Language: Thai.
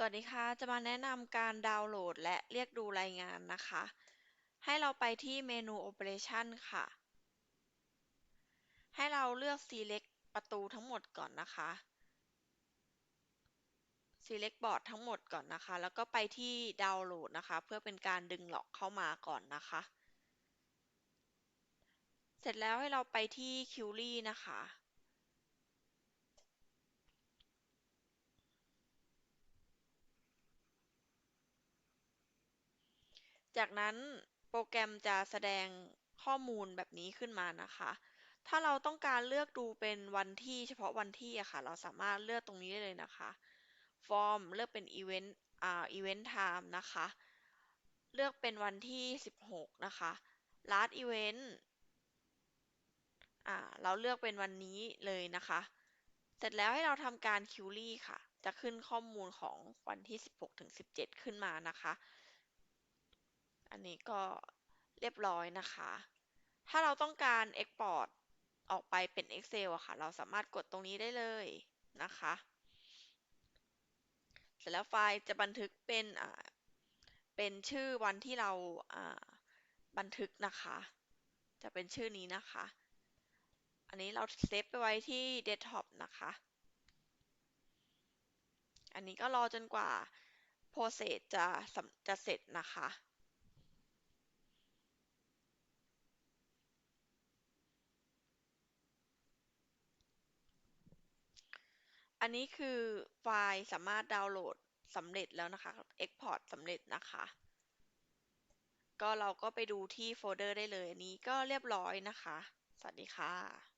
สวัสดีค่ะ จะมาแนะนำการดาวน์โหลดและเรียกดูรายงานนะคะ ให้เราไปที่เมนู Operation ค่ะ ให้เราเลือก Select ประตูทั้งหมดก่อนนะคะ Select บอร์ดทั้งหมดก่อนนะคะ แล้วก็ไปที่ดาวน์โหลดนะคะ เพื่อเป็นการดึงล็อกเข้ามาก่อนนะคะ เสร็จแล้วให้เราไปที่ Query นะคะ จากนั้นโปรแกรมจะแสดงข้อมูลแบบนี้ขึ้นมานะคะ ถ้าเราต้องการเลือกดูเป็นวันที่เฉพาะวันที่อะค่ะ เราสามารถเลือกตรงนี้ได้เลยนะคะ Form เลือกเป็น Event อ่า Event Time นะคะ เลือกเป็นวันที่ 16 นะคะ Last Event อ่า เราเลือกเป็นวันนี้เลยนะคะ เสร็จแล้วให้เราทำการ Query ค่ะ จะขึ้นข้อมูลของวันที่ 16ถึง17 ขึ้นมานะคะ อันนี้ก็เรียบร้อยนะคะ ถ้าเราต้องการ Export ออกไปเป็น Excel อะค่ะ เราสามารถกดตรงนี้ได้เลยนะคะ เสร็จแล้วไฟล์จะบันทึกเป็นอ่าเป็นชื่อวันที่เราอ่าบันทึกนะคะ จะเป็นชื่อนี้นะคะ อันนี้เราเซฟไปไว้ที่ Desktop นะคะ อันนี้ก็รอจนกว่า Process จะจะเสร็จนะคะ อันนี้คือไฟล์สามารถดาวน์โหลดสำเร็จแล้วนะคะ Export สำเร็จนะคะ ก็เราก็ไปดูที่โฟลเดอร์ได้เลย อันนี้ก็เรียบร้อยนะคะ สวัสดีค่ะ